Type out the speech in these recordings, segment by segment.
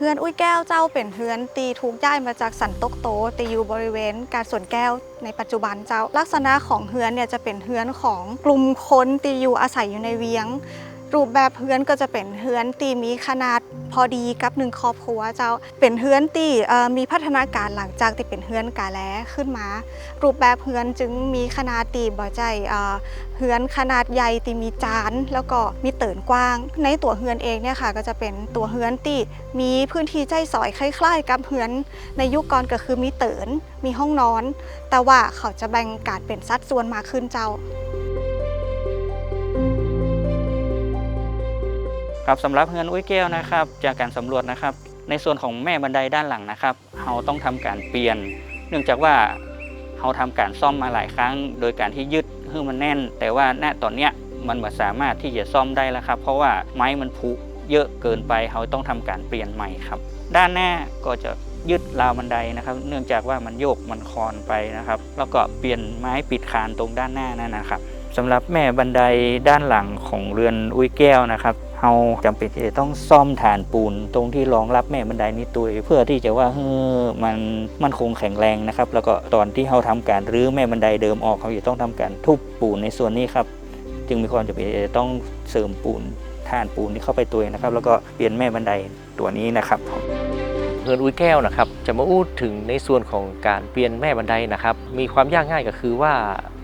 เฮือนอุ้ยแก้วเจ้าเป็นเฮือนตีถูกย้ายมาจากสันตกโตตีอยู่บริเวณ การสวนแก้วในปัจจุบันเจ้าลักษณะของเฮือนเนี่ยจะเป็นเฮือนของกลุ่มคนตีอยู่อาศัยอยู่ในเวียง รูปแบบเฮือนก็จะเป็นเฮือนตีมีขนาดพอดีกับหนึ่งครอบครัวเจ้าเป็นเฮือนตีมีพัฒนาการหลังจากที่เป็นเฮือนกาแล้ขึ้นมา รูปแบบเฮือนจึงมีขนาดตีบ่ใจเอ่อเฮือนขนาดใหญ่ตีมีจาน แล้วก็มีเตินกว้าง ในตัวเฮือนเองเนี่ยค่ะก็จะเป็นตัวเฮือนตีมีพื้นที่ใจสอยคล้ายๆ กับเฮือนในยุคก่อนก็คือมีเตินมีห้องนอน แต่ว่าเขาจะแบ่งการเป็นสัดส่วนมากขึ้นเจ้า ครับสำหรับเฮือนอุ้ยแก้วนะครับ จากการสำรวจนะครับ ในส่วนของแม่บันไดด้านหลังนะครับเราต้องทำการเปลี่ยน เนื่องจากว่าเราทำการซ่อมมาหลายครั้ง โดยการที่ยึดให้มันแน่น แต่ว่าณตอนเนี้ยมันไม่สามารถที่จะซ่อมได้แล้วครับ เพราะว่าไม้มันผุเยอะเกินไปเราต้องทำการเปลี่ยนใหม่ครับ ด้านหน้าก็จะยึดราวบันไดนะครับ เนื่องจากว่ามันโยกมันคลอนไปนะครับ แล้วก็เปลี่ยนไม้ปิดคานตรงด้านหน้านั่นนะครับ สำหรับแม่บันไดด้านหลังของเรือนอุ้ยแก้วนะครับเราจำเป็นที่จะต้องซ่อมฐานปูนตรงที่รองรับแม่บันไดนี้ตัวเพื่อที่จะว่าเฮ้อมันมันคงแข็งแรงนะครับ แล้วก็ตอนที่เราทำการรื้อแม่บันไดเดิมออกเขาจะต้องทำการทุบปูนในส่วนนี้ครับ จึงมีความจำเป็นจะต้องเสริมปูนฐานปูนที่เข้าไปตัวนะครับ แล้วก็เปลี่ยนแม่บันไดตัวนี้นะครับเฮือนอุ้ยแก้วนะครับ จะมาอู้ถึงในส่วนของการเปลี่ยนแม่บันไดนะครับ มีความยากง่ายก็คือว่า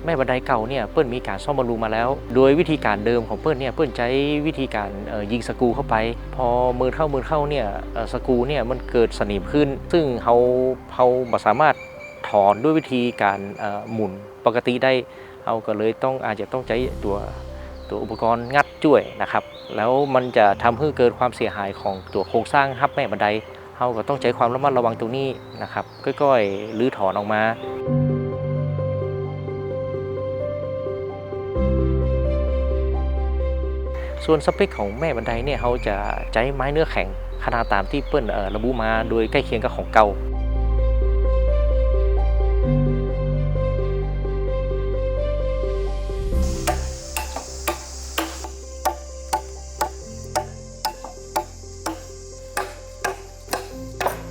แม่บันไดเก่าเนี่ยเปิ้ลมีการซ่อมบำรุงมาแล้ว โดยวิธีการเดิมของเปิ้ลเนี่ยเปิ้ลใช้วิธีการยิงสกูเข้าไป พอมือเข้ามือเข้าเนี่ยสกูเนี่ยมันเกิดสนิมขึ้น ซึ่งเขาเขาสามารถถอนด้วยวิธีการหมุนปกติได้เขาก็เลยต้องอาจจะต้องใช้ตัวตัวอุปกรณ์งัดจ่วยนะครับ แล้วมันจะทำให้เกิดความเสียหายของตัวโครงสร้างฮับแม่บันไดเราก็ต้องใช้ความระมัดระวังตรงนี้นะครับก้อยๆรื้อถอนออกมา ส่วนสเปคของแม่บันไดเนี่ยเขาจะใช้ไม้เนื้อแข็งขนาดตามที่เปิ้ลระบุมาโดยใกล้เคียงกับของเก่า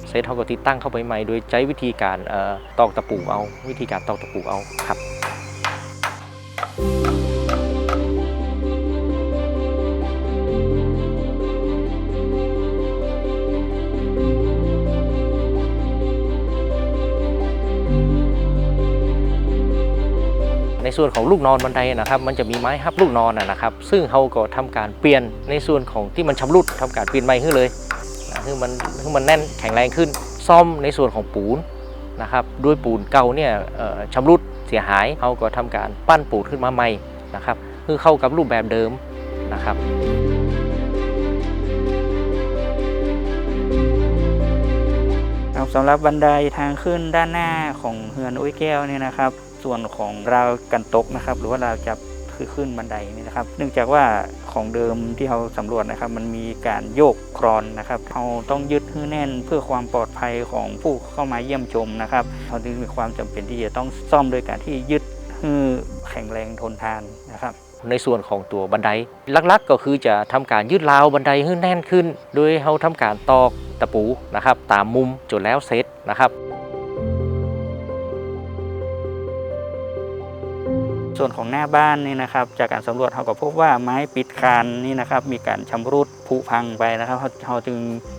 เซตเขาก็ติดตั้งเข้าไปใหม่ โดยใช้วิธีการออตอกตะปูเอา วิธีการตอกตะปูเอาครับ ในส่วนของลูกนอนบันไดนะครับ มันจะมีไม้ฮับลูกนอนนะครับ ซึ่งเขาก็ทำการเปลี่ยนในส่วนของที่มันชำรุดทำการเปลี่ยนใหม่ขึ้นเลยนะให้มันให้มันแน่นแข็งแรงขึ้น ซ่อมในส่วนของปูนนะครับด้วยปูนเก่าเนี่ยชำรุดเสียหายเขาก็ทำการปั้นปูนขึ้นมาใหม่นะครับคือเข้ากับรูปแบบเดิมนะครับครับสำหรับบันไดทางขึ้นด้านหน้าของเฮือนอุ้ยแก้วเนี่ยนะครับ ส่วนของราวกันตกนะครับ หรือว่าราวจับคือขึ้นบันไดนี่นะครับ เนื่องจากว่าของเดิมที่เราสำรวจนะครับ มันมีการโยกครอนนะครับเราต้องยึดให้แน่นเพื่อความปลอดภัยของผู้เข้ามาเยี่ยมชมนะครับเราจึงมีความจำเป็นที่จะต้องซ่อมโดยการที่ยึดให้แข็งแรงทนทานนะครับในส่วนของตัวบันไดลักๆก็คือจะทำการยืดราวบันไดให้แน่นขึ้น โดยเราทำการตอกตะปูนะครับ ตามมุมจนแล้วเสร็จนะครับ ส่วนของหน้าบ้านนี่นะครับ จากการสำรวจเราก็พบว่าไม้ปิดคานนี่นะครับ มีการชำรุดผุพังไปนะครับเราจึง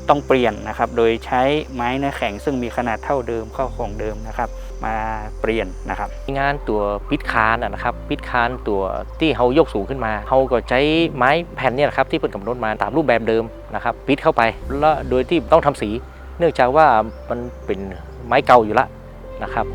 ต้องเปลี่ยนนะครับ โดยใช้ไม้เนื้อแข็งซึ่งมีขนาดเท่าเดิมเข้าของเดิมนะครับ มาเปลี่ยนนะครับ งานตัวปิดคานนะครับปิดคานตัวที่เขายกสูงขึ้นมาเขาก็ใช้ไม้แผ่นเนี่ยนะครับที่เพิ่นกำหนดมาตามรูปแบบเดิมนะครับปิดเข้าไปแล้วโดยที่ต้องทำสี เนื่องจากว่ามันเป็นไม้เก่าอยู่แล้วนะครับ